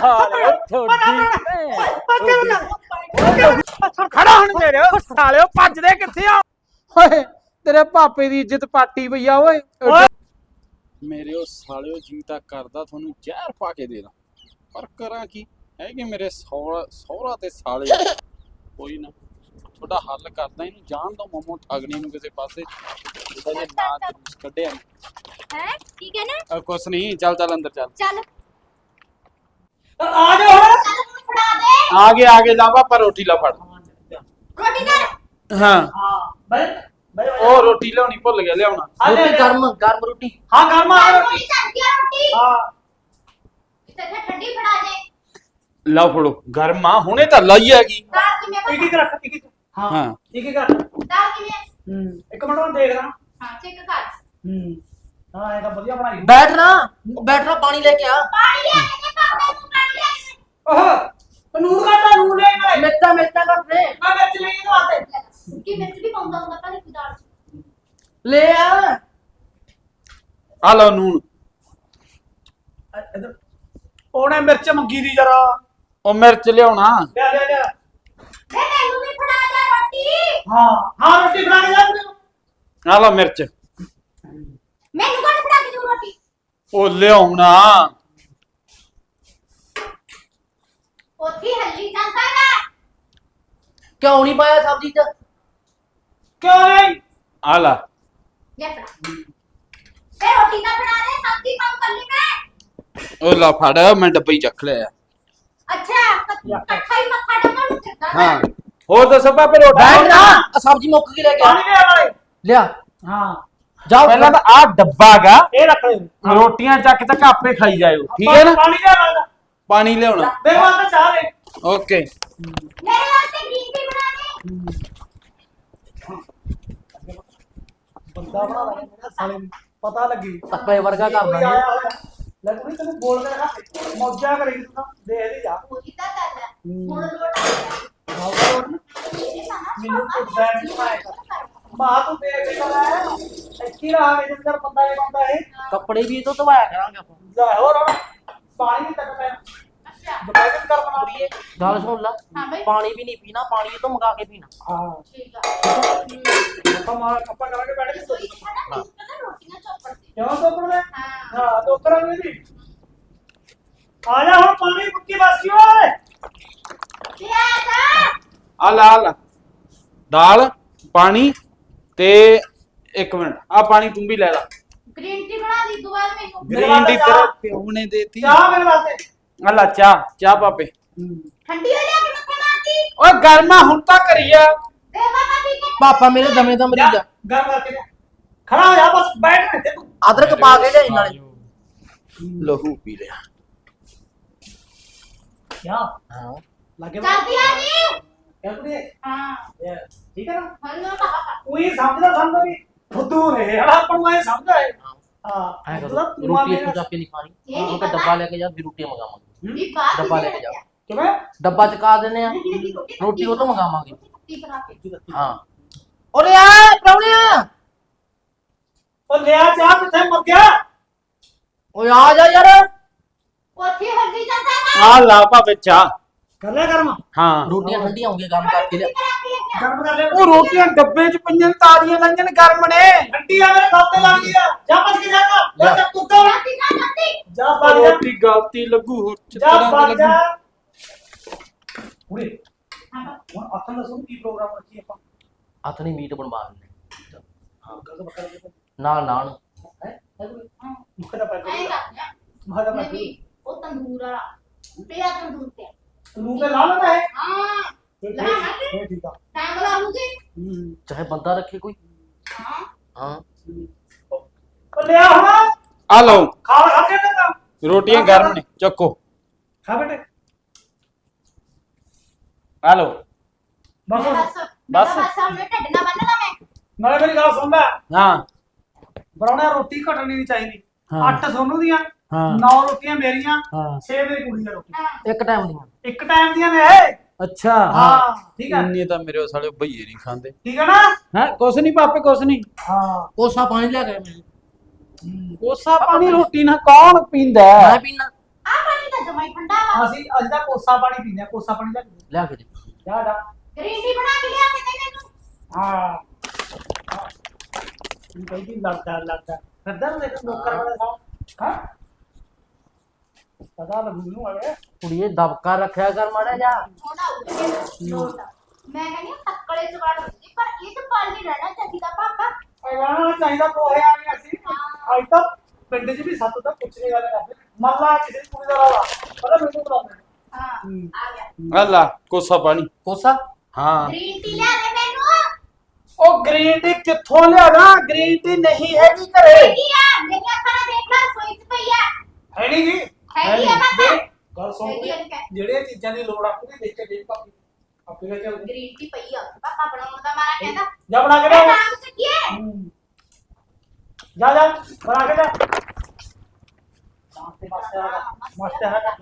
ਸਾਲਿਓ ਤੁਹਾਡੀ ਖੜਾ ਹੁਣ ਮੇਰੇ ਸਾਲਿਓ ਭੱਜਦੇ ਕਿੱਥੇ ਆ ਓਏ ਤੇਰੇ ਪਾਪੇ ਦੀ ਇੱਜ਼ਤ ਪਾਟੀ ਪਈ ਆ ਓਏ ਮੇਰੇ ਉਹ ਸਾਲਿਓ ਜੀ ਤਾਂ ਕਰਦਾ ਤੁਹਾਨੂੰ ਜ਼ਹਿਰ ਪਾ ਕੇ ਦੇ ਦਾਂ ਪਰ ਕਰਾਂ ਕੀ ਹੈ ਕਿ ਮੇਰੇ ਸਹੁਰਾ ਸਹੁਰਾ ਤੇ ਸਾਲੇ। ਕੋਈ ਨਾ ਤੁਹਾਡਾ ਹੱਲ ਕਰਦਾ ਇਹਨੂੰ ਜਾਣ ਦੋ ਮੋਮੋ ਠਗਣੀ ਨੂੰ ਕਿਸੇ ਪਾਸੇ ਇਹਦਾ ਜੇ ਨਾ ਜਲੂਸ ਕੱਢਿਆ ਹੈ ਕੀ ਕਹਿਣਾ ਕੁਛ ਨਹੀਂ ਚੱਲ ਚੱਲ ਅੰਦਰ ਚੱਲ ਚੱਲ ਆ ਜਾ ਹੁਣ। ਚੱਲ ਹੁਣ ਫੜਾ ਦੇ ਆ ਗਏ ਆ ਗਏ ਲਾਵਾ ਪਰ ਰੋਟੀ ਲਾ ਫੜ। ਰੋਟੀ ਕਰ। ਹਾਂ। ਹਾਂ ਬਈ ਬਈ ਉਹ ਰੋਟੀ ਲਿਆਉਣੀ ਭੁੱਲ ਗਿਆ ਲਿਆਉਣਾ। ਆ ਲੈ ਰੋਟੀ ਗਰਮ ਗਰਮ ਰੋਟੀ। ਹਾਂ ਗਰਮ ਆ ਰੋਟੀ। ਰੋਟੀ ਚੱਲ ਗਿਆ ਰੋਟੀ। ਹਾਂ। ਤੇ ਠੰਡੀ ਫੜਾ ਦੇ ਲਓ ਫੜੋ ਗਰਮ ਆ ਹੁਣੇ ਤਾਂ ਲਈ ਹੈਗੀ। ਦਾਲ ਕਿਵੇਂ ਇੱਕ ਇੱਕ ਰੱਖ ਇੱਕ ਇੱਕ। ਹਾਂ ਹਾਂ। ਇੱਕ ਇੱਕ ਰੱਖ। ਦਾਲ ਕਿਵੇਂ? ਹੂੰ ਇੱਕ ਮਿੰਟ ਮੈਂ ਦੇਖਦਾ। ਹਾਂ ਚੈੱਕ ਕਰ। ਹੂੰ। ਹਾਂ ਇਹ ਤਾਂ ਵਧੀਆ ਬਣਾਈ। ਬੈਠ ਨਾ ਬੈਠ ਨਾ ਪਾਣੀ ਲੈ ਕੇ ਆ। ਪਾਣੀ ਲੈ ਕੇ ਦੇ ਪਾਪੇ ਨੂੰ ਪਾਣੀ ਲੈ ਕੇ ਓਹ ਨੂਰ ਕਾਟਾ ਨੂਰ ਲੈ ਮੈਂ ਲੈ ਕੇ ਵਾਸਤੇ। ਦੇ। ਸੁੱਕੀ ਮਿਰਚ ਵੀ ਪਾਉਂਦਾ ਹੁੰਦਾ ਤਾਂ ਨਹੀਂ ਦਾਲ ਚ। ਲੈ ਆ। ਆ ਲਓ ਇੱਧਰ। ਉਹਨੇ ਮਿਰਚ ਮੰਗੀ ਦੀ ਜਰਾ? ਉਹ ਮਿਰਚ ਲਿਆਉਣਾ। ਲੈ ਲੈ ਲੈ ਵੇ ਮੈਨੂੰ ਵੀ ਫੜਾ ਦੇ ਰੋਟੀ। ਹਾਂ ਹਾਂ ਰੋਟੀ ਬਣਾ ਕੇ ਜਾ ਤੂੰ। ਆ ਲਓ ਮਿਰਚ ਮੈਨੂੰ ਕੌਣ ਫੜਾ ਕੇ ਦੂ ਰੋਟੀ ਉਹ ਲਿਆਉਣਾ। ਉੱਥੇ ਹੱਲੀ ਜਾਂਦਾ ਨਾ ਕਿਉਂ ਨਹੀਂ ਪਾਇਆ ਸਬਜ਼ੀ ਚ? ਕਿਉਂ ਨਹੀਂ? ਆ ਲਾ। ਲੈ ਫੜਾ। ਤੇ ਰੋਟੀ ਤਾਂ ਫੜਾ ਦੇ ਸਬਜ਼ੀ ਕੰਮ ਕਰ ਲਈ ਮੈਂ। ਉਹ ਲਾ ਫੜ ਮੈਂ ਡੱਬਾ ਹੀ ਚੱਕ ਲਿਆ। ਅੱਛਾ ਇਕੱਠਾ ਹੀ ਮੱਥਾ ਟੇਕਣ ਨੂੰ ਚੱਲਦਾ ਹਾਂ। ਹੋਰ ਦੱਸੋ ਪਾਪੇ ਰੋਟੀ ਬੈਠ ਨਾ ਆ ਸਬਜ਼ੀ ਮੁੱਕ ਗਈ ਲੈ ਕੇ ਆ। ਪਾਣੀ ਲੈ ਵਾਲੇ ਲਿਆ। ਹਾਂ। ਜਾਓ ਪਹਿਲਾਂ ਤਾਂ ਆ ਡੱਬਾਗਾ ਇਹ ਰੱਖ ਲੈ ਰੋਟੀਆਂ ਚੱਕ ਚੱਕ ਆਪੇ ਖਾਈ ਜਾਇਓ। ਠੀਕ ਹੈ ਨਾ? ਪਾਣੀ ਲੈ ਵਾਲਾ ਪਾਣੀ ਲਿਆਉਣਾ। ਮੇਰੇ ਵਾਸਤੇ ਚਾਹ ਲੈ ਓਕੇ। ਮੇਰੇ ਵਾਸਤੇ ਗ੍ਰੀਨ ਟੀ ਬਣਾ ਦੇ। ਬੰਦਾ ਬਣਾ ਲੈ ਮੇਰਾ ਸਾਲੇ ਪਤਾ ਲੱਗੀ। ਤੱਪੇ ਵਰਗਾ ਕਰ ਦਾਂਗੇ ਆਇਆ ਹੋਇਆ। ਲੈ ਤੂੰ ਤੈਨੂੰ ਬੋਲ ਕੇ ਰੱਖ ਮੌਜਾਂ ਕਰੇਗੀ ਤੂੰ ਤਾਂ। ਦੇਖ ਦੇ ਜਾ। ਉਹੀ ਗੱਲ ਹੈ। ਹੁਣ ਲੋਟ ਆ ਗਿਆ। ਮੈਨੂੰ ਕੋਈ ਨਹੀਂ ਪਾਏਗਾ। ਮਾਂ ਤੂੰ ਦੇਖ ਕੇ ਕਰਾ ਇੱਥੇ ਰਹਾ ਮੇਰੇ ਅੰਦਰ ਬੰਦਾ ਇਹ ਬੰਦਾ ਇਹ? ਕੱਪੜੇ ਵੀ ਇਹ ਤੋਂ ਧਵਾਇਆ ਕਰਾਂਗੇ ਆਪਾਂ। ਲੈ ਹੋਰ ਹੁਣ ਪਾਣੀ ਨਹੀਂ ਤੱਕ ਮੈਂ ਅੱਛਾ। ਦੁਪਹਿਰ ਨੂੰ ਕਰ ਬਣਾ ਲਈਏ ਗੱਲ ਸੁਣ ਲੈ। ਹਾਂ ਬਈ। ਪਾਣੀ ਵੀ ਨਹੀਂ ਪੀਣਾ ਪਾਣੀ ਇਹ ਤੋਂ ਮੰਗਾ ਕੇ ਪੀਣਾ। ਹਾਂ। ਠੀਕ ਆ। ਆਪਾਂ ਮਾਰ ਆਪਾਂ ਕਰਾਂਗੇ ਬੈਠ ਕੇ ਕੋਈ ਖਾਣਾ ਨਹੀਂ ਪਤਾ ਰੋਟੀਆਂ ਚੋਪੜ ਦੇ? ਕਿਉਂ ਤੋਪੜ ਦੇ? ਹਾਂ। ਹਾਂ ਤੋਪੜਾਂ ਵੀ ਨਹੀਂ ਆ ਜਾ ਹੁਣ ਪਾਣੀ ਮੁੱਕੀ ਬਾਸੀ ਓਏ। ਤੇ ਆ ਜਾ ਆ ਲਾ ਆ ਲਾ। ਦਾਲ ਪਾਣੀ ਤੇ ਇੱਕ ਮਿੰਟ ਆ ਪਾਣੀ ਤੂੰ ਵੀ ਲੈ ਲਾ। ਗ੍ਰੀਨ ਟੀ ਬਣਾ ਦੀ ਦੁਬਾਰਾ ਮੈਨੂੰ ਮੇਰੇ ਗ੍ਰੀਨ ਟੀ ਵਾਸਤੇ ਤੇਰੇ ਚਾਹ। ਪਿਓ ਨੇ ਦੇਤੀ। ਚਾਹ ਮੇਰੇ ਵਾਸਤੇ। ਆ ਲਾ ਚਾਹ ਚਾਹ ਪਾਪੇ। ਠੰਡੀ ਹੋ ਜਾ ਕੇ ਮੱਥੇ ਮਾਰਦੀ ਓਏ ਗਰਮਾ ਹੁਣ ਤਾਂ ਕਰੀਆ। ਦੇ ਬਾਬਾ ਪੀ ਕੇ ਪਾਪਾ ਮੇਰੇ ਦਮੇ ਦਾ ਮਰੀਜ਼ ਆ ਗਰਮ ਕਰਕੇ ਲਿਆ। ਖੜਾ ਹੋ ਜਾ ਬਸ ਬੈਠ ਨਾ ਇੱਥੇ ਤੂੰ ਅਦਰਕ ਪਾ ਕੇ ਲਿਆਈ ਨਾਲੇ। ਲਹੂ ਪੀ ਲਿਆ। ਕਿਆ? ਹਾਂ। ਲੱਗੇ ਜਲਦੀ ਆ ਜੀ ਕਿਆ ਕੁੜੇ ਹਾਂ। ਠੀਕ ਹੈ ਨਾ ਹਲੋ ਨਾ ਉਹੀ ਸਮਝਦਾ ਸਮਝਦਾ ਵੀ। ਰੋਟੀ ਮੇਰਾ- ਇੱਥੋਂ ਜਾ ਕੇ ਨਹੀਂ ਖਾਣੀ। ਇਹ ਨਹੀਂ ਉਹਨੂੰ ਕਹ ਪਤਾ। ਡੱਬਾ ਲੈ ਕੇ ਜਾ ਫਿਰ ਰੋਟੀ ਮੰਗਾਵਾਂਗੇ। ਵੀ ਬਾਤ ਡੱਬਾ ਲੈ ਕੇ ਜਾਓ ਕਿਵੇਂ? ਡੱਬਾ ਚਕਾ ਦਿੰਨੇ ਆ। ਰੋਟੀ ਉਹ ਤੋਂ ਮੰਗਾਵਾਂਗੇ। ਟੀ ਬਣਾ ਕੇ। ਹਾਂ। ਓਰੇ ਆ ਪ੍ਰਾਹੁਣਿਆ ਉਹ ਲਿਆ ਚਾਹ ਕਿੱਥੇ ਮਰ ਗਿਆ ਓਏ ਆ ਜਾ ਯਾਰ। ਉੱਥੇ ਹੱਲੀ ਜਾਂਦਾ ਨਾ ਆ ਲਾ ਪਾਪੇ ਚਾਹ। ਕਰ ਲਿਆ ਗਰਮ ਹਾਂ। ਰੋਟੀਆਂ ਠੰਡੀਆਂ ਹੋ ਗਈਆਂ ਕੰਮ ਕਰਕੇ ਲਿਆ। ਗਰਮ ਕਰ ਲਿਆ ਉਹ ਰੋਟੀਆਂ ਡੱਬੇ ਚ ਪਈਆਂ ਨੇ, ਤਾਜ਼ੀਆਂ ਲੰਘਣ ਗਰਮ ਨੇ। ਠੰਡੀ ਆ ਮੇਰੇ ਖਾਤੇ ਲੱਗ ਗਈ ਆ। ਜਾ ਬਚ ਕੇ ਜਾਗਾ ਜਾ ਜਾ ਤੂੰ ਤਾਂ ਰਾਤੀ ਨਾ ਰਾਤੀ ਜਾ ਉਹ ਬਚ ਜਾ। ਰੋਟੀ ਗਲਤੀ ਲੱਗੂ ਹੋਰ ਜਾ ਚਿੱਤਰਾਂ ਤੇ ਜਾ। ਲੱਗੂ। ਉਰੇ ਹੁਣ ਅੱਖਾਂ ਦਾ ਸੁਣ ਕੀ ਪ੍ਰੋਗਰਾਮ ਰੱਖੀ ਆਪਾਂ। ਨਹੀਂ ਮੀਟ ਬਣਵਾ ਲੈਣੇ ਹਾਂ ਗੱਲ ਬੱਕਰਾ ਨਾਲ ਹੈ? ਮੁਖ ਦਾ ਪੈ ਐਂ ਕਰਨਾ ਮੁਖ ਦਾ ਪੈ ਨਹੀਂ ਉਹ ਤੰਦੂਰ ਵਾਲਾ। ਤੇਰਾ ਤੰਦੂਰ। ਤੇ ਤੂੰ ਤੇ ਲਾ ਲੈਣਾ ਹੈ ਹਾਂ ਲਾ ਨਾ ਇਹ ਠੀਕ ਆ। ਟਾਂਗ ਲਾ ਲੂਗੀ ਹੂੰ ਚਾਹੇ ਬੰਦਾ ਰੱਖੇ ਕੋਈ। ਹਾਂ। ਹਾਂ। ਉਹ ਲਿਆ ਹੁਣ। ਆ ਲਓ। ਖਾ ਖਾ ਕੇ ਤੇ ਕੰਮ ਰੋਟੀਆਂ ਗਰਮ ਨੇ। ਚੱਕੋ। ਖਾ ਬੇਟੇ। ਆ ਲਓ। ਬਸ। ਬਸ। ਨਾਲੇ ਮੇਰੀ ਗੱਲ ਸੁਣ ਲੈ। ਹਾਂ। ਬਰੌਣਾ ਰੋਟੀ ਘਟਣੀ ਨਹੀਂ ਚਾਹੀਦੀ। ਹਾਂ। ਅੱਠ ਸੋਨੂੰ ਦੀਆਂ। ਹਾਂ। ਨੌ ਰੋਟੀਆਂ ਮੇਰੀਆਂ ਹਾਂ। 6 ਮੇਰੀ ਕੁੜੀ ਦੀਆਂ ਰੋਟੀ ਹਾਂ ਇੱਕ ਟਾਈਮ ਦੀਆਂ। ਇੱਕ ਟਾਈਮ ਦੀਆਂ ਨੇ ਇਹ। ਅੱਛਾ। ਹਾਂ ਠੀਕ ਹੈ ਇੰਨੇ ਤਾਂ ਮੇਰੇ ਸਾਲੇ ਭਈਏ ਨਹੀਂ ਖਾਂਦੇ। ਠੀਕ ਹੈ ਨਾ? ਹਾਂ? ਕੁਛ ਨਹੀਂ ਪਾਪੇ ਕੁਛ ਨਹੀਂ। ਹਾਂ। ਕੋਸਾ ਪਾਣੀ ਲਿਆ ਕੇ ਮੈਨੂੰ। ਕੋਸਾ ਪਾਣੀ ਰੋਟੀ ਨਾਲ ਕੌਣ ਪੀਂਦਾ ਮੈਂ? ਪੀਣਾ ਆ ਪਾਣੀ ਤਾਂ ਜਮਾ ਹੀ ਠੰਡਾ ਵਾ। ਅਸੀਂ ਅੱਜ ਦਾ ਕੋਸਾ ਪਾਣੀ ਪੀਂਦੇ ਆ ਕੋਸਾ ਪਾਣੀ ਲੈ ਕੇ ਦੇ। ਲਿਆ ਕੇ ਦੇ। ਜਾ ਜਾ। ਗ੍ਰੀਨ ਟੀ ਬਣਾ ਕੇ ਲਿਆ ਕੇ ਦੇ ਮੈਨੂੰ। ਹਾਂ। ਇਹ ਕਹਿੰਦੀ ਲੜਦਾ ਲੜਦਾ। ਫਿਰਦਾ ਨੂੰ ਦੇਖ ਨੌਕਰ ਵਾਲੇ ਸਾਹਿਬ ਹਾਂ। ਪਤਾ ਲੱਗੂ ਨੂੰ ਆਵੇ ਕੁੜੀਏ ਦਬਕਾ ਰੱਖਿਆ ਕਰ ਮਾੜਾ ਜਾ ਹੁਣ ਮੈਂ ਕਹਿੰਦੀ ਹਾਂ ਤੱਕੜੇ ਜਵਾੜ ਹੁੰਦੀ ਪਰ ਇਹ ਤਾਂ ਪਾਲ ਨਹੀਂ ਰਹਿਣਾ ਚਾਹੀਦਾ ਪਾਪਾ ਅਗਾਣਾ ਚਾਹੀਦਾ ਕੋਹੇ ਆ ਗਏ ਅਸੀਂ। ਅੱਜ ਤਾਂ ਪਿੰਡ 'ਚ ਵੀ ਸੱਤ ਤਾਂ ਪੁੱਛਣੇ ਗੱਲ ਕਰਦੇ। ਮੱਲਾ ਕਿਸੇ ਦੀ ਕੁੜੀ ਦਾ ਰੌਲਾ ਪਤਾ ਮੈਨੂੰ ਬੁਲਾਉਂਦੇ ਨੇ। ਹਾਂ ਹੂੰ। ਆ ਗਿਆ। ਅੱਲਾ ਕੋਸਾ ਪਾਣੀ। ਕੋਸਾ? ਹਾਂ। ਗ੍ਰੀਨ ਟੀ ਲਿਆ ਦੇ ਮੈਨੂੰ। ਉਹ ਗ੍ਰੀਨ ਟੀ ਕਿੱਥੋਂ ਲਿਆਦਾ ਗ੍ਰੀਨ ਟੀ ਨਹੀਂ ਹੈਗੀ ਘਰੇ। ਹੈਗੀ ਆ ਮੇਰੀ ਅੱਖਾਂ ਨਾਲ ਦੇਖ ਲੈ ਰਸੋਈ 'ਚ ਪਈ ਆ ਹੈ ਨਹੀਂ ਜੀ ਹੈਗੀ ਆ ਪਾਪਾ ਗੱਲ ਸੁਣ ਹੈਗੀ ਆ ਕਿ ਜਿਹੜੀਆਂ ਚੀਜ਼ਾਂ ਦੀ ਲੋੜ ਆਪਣੀ ਦੇਖ ਕੇ ਦੇਖ ਪਾਪੀ ਆਪੇ ਲੈ ਚੱਲ ਗ੍ਰੀਨ ਟੀ ਪਈ ਆ। ਪਾਪਾ ਬਣਾਉਣ ਦਾ ਮਾਰਾ ਕਹਿੰਦਾ। ਜਾ ਬਣਾ ਕੇ ਲਿਆ ਨਾਮ ਚੱਕੀਏ ਹੂੰ। ਜਾ ਜਾ ਬਣਾ ਕੇ ਜਾ ਤੇ ਮਸਤ ਹੈ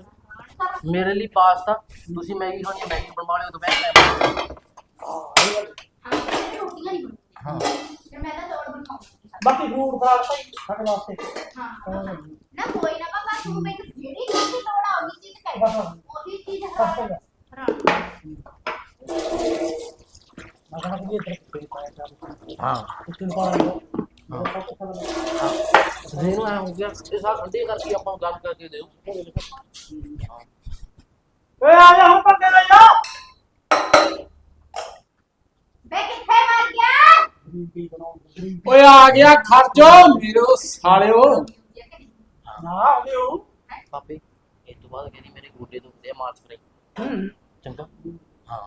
ਮੇਰੇ ਲਈ ਪਾਸਤਾ। ਤੁਸੀਂ ਮੈਗੀ ਖਾਣੀ ਮੈਗੀ ਬਣਵਾ ਲਿਓ ਦੁਪਹਿਰ ਟਾਈਮ ਰੋਟੀਆਂ ਨਹੀਂ ਬਣਾਉਂਦੀ ਹਾਂ। ਫਿਰ ਮੈਂ ਤਾਂ ਚੌਲ ਬਣਾਉਂਦੀ ਬਾਕੀ ਫਰੂਟ ਫਰਾਟ ਤਾਂ ਸਾਡੇ ਵਾਸਤੇ। ਹਾਂ। ਨਾ ਕੋਈ ਨਾ ਪਾਪਾ ਤੂੰ ਮੈਨੂੰ ਜਿਹੜੀ ਚੀਜ਼ ਦੀ ਲੋੜ ਆ ਉਹੀ ਚੀਜ਼ ਕਹਿ। ਬਸ ਬਸ। ਉਹੀ ਚੀਜ਼ ਬਸ ਹਾਂ। ਹਾਂ। ਮੈਂ ਕਹਿੰਦਾ ਕਿ ਇਹ ਤੇਰੇ ਕੋਲ ਪਾਇਆ ਜਾ ਹਾਂ। ਕੁਝ ਨੂੰ ਪਾ ਲਓ ਦੇ ਨੂੰ ਐ ਹੋ। ਗਿਆ ਇਹ ਸਾਰ ਠੰਡੇ ਕਰਕੇ ਆਪਾਂ ਨੂੰ ਗਰਮ ਕਰਕੇ ਦਿਓ ਓਏ ਆ ਜਾ ਹੁਣ ਪੰਗੇ ਲੈ ਜਾ ਬੇ ਕਿੱਥੇ ਮਰ ਗਿਆ ਗ੍ਰੀਨ ਟੀ ਬਣਾਓ ਗ੍ਰੀਨ ਓਏ ਆ ਗਿਆ ਖਰਚੋ ਮੇਰੇ ਸਾਲਿਓ। ਨਾ ਲਿਓ ਪਾਪੇ ਇਹ ਤੋਂ ਬਾਅਦ ਕਹਿੰਦੀ ਮੇਰੇ ਗੋਡੇ ਦੁਖਦੇ ਆ ਮਾਰਚ ਕਰੇ ਚੰਗਾ। ਹਾਂ।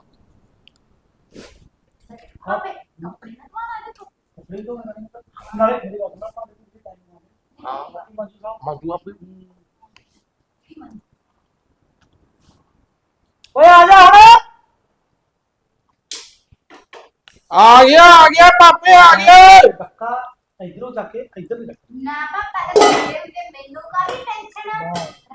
ਆਪੇ ਕੰਪਨੀ ਨਾ ਮਾਰਾ ਦੇ ਤੂੰ। ਫਰੀ ਤੋਂ ਨਾਲੇ ਮੇਰੇ ਨਾ ਪਾ ਦੇ ਟਾਈਮ ਹਾਂ। ਮੰਜੂ ਆਪੇ। ਓਏ ਆ ਜਾ ਹੁਣ। ਆ ਗਿਆ ਆ ਗਿਆ ਪਾਪੇ ਆ ਗਿਆ। ਧੱਕਾ ਇਧਰੋਂ ਜਾ ਕੇ ਇਧਰ ਨਹੀਂ ਲੱਗਾ ਨਾ ਪਾਪਾ ਤੇ ਮੇਰੇ ਤੇ ਮੈਨੂੰ ਕਾਹਦੀ ਟੈਨਸ਼ਨ